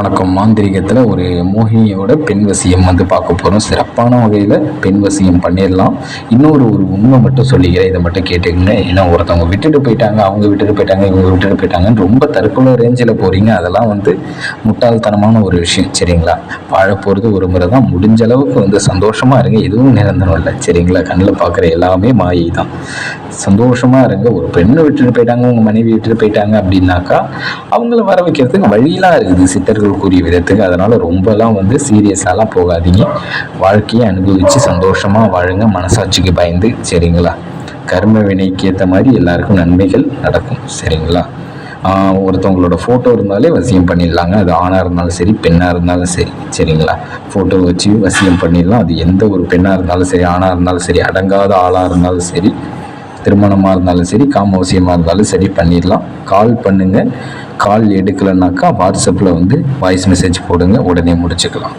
வணக்கம். மாந்திரிகத்தில் ஒரு மோகினியோட பெண் வசியம் வந்து பார்க்க போகிறோம் சிறப்பான வகையில் பெண் வசியம் பண்ணிடலாம். இன்னொரு ஒரு உண்மை மட்டும் சொல்லிக்கிறேன். இதை மட்டும் கேட்டுக்கங்க. ஏன்னா ஒருத்தவங்க விட்டுட்டு போயிட்டாங்க அவங்க விட்டுட்டு போயிட்டாங்க இவங்க விட்டுட்டு போயிட்டாங்கன்னு ரொம்ப தற்கொலை ரேஞ்சில் போகிறீங்க அதெல்லாம் வந்து முட்டாள்தனமான ஒரு விஷயம். சரிங்களா? வாழ போகிறது ஒரு முறை தான். முடிஞ்ச அளவுக்கு வந்து சந்தோஷமாக இருங்க. எதுவும் நிரந்தரம் இல்லை. சரிங்களா? கண்ணில் பார்க்குற எல்லாமே மாயை தான். சந்தோஷமாக இருங்க. ஒரு பெண்ணை விட்டுட்டு போயிட்டாங்க உங்கள் மனைவி விட்டுட்டு போயிட்டாங்க அப்படின்னாக்கா அவங்கள வர வைக்கிறதுக்கு வழியெல்லாம் இருக்குது. சித்தர்கள் கூறிய விதத்துக்கு அதனால் ரொம்பலாம் வந்து சீரியஸாலாம் போகாதீங்க. வாழ்க்கையை அனுபவித்து சந்தோஷமாக வாழுங்க. மனசாட்சிக்கு பயந்து சரிங்களா? கர்ம வினைக்கு ஏற்ற மாதிரி எல்லாருக்கும் நன்மைகள் நடக்கும் சரிங்களா? ஒருத்தவங்களோட ஃபோட்டோ இருந்தாலே வசியம் பண்ணிடலாங்க. அது ஆணாக இருந்தாலும் சரி பெண்ணாக இருந்தாலும் சரி சரிங்களா? ஃபோட்டோ வச்சு வசியம் பண்ணிடலாம். அது எந்த ஒரு பெண்ணாக இருந்தாலும் சரி ஆணாக இருந்தாலும் சரி அடங்காத ஆளாக இருந்தாலும் சரி திருமணமாக இருந்தாலும் சரி காமவசியமாக இருந்தாலும் சரி பண்ணிடலாம். கால் பண்ணுங்கள் கால் எடுக்கலைன்னாக்கா வாட்ஸ்அப்பில் வந்து வாய்ஸ் மெசேஜ் போடுங்க. உடனே முடிச்சுக்கலாம்.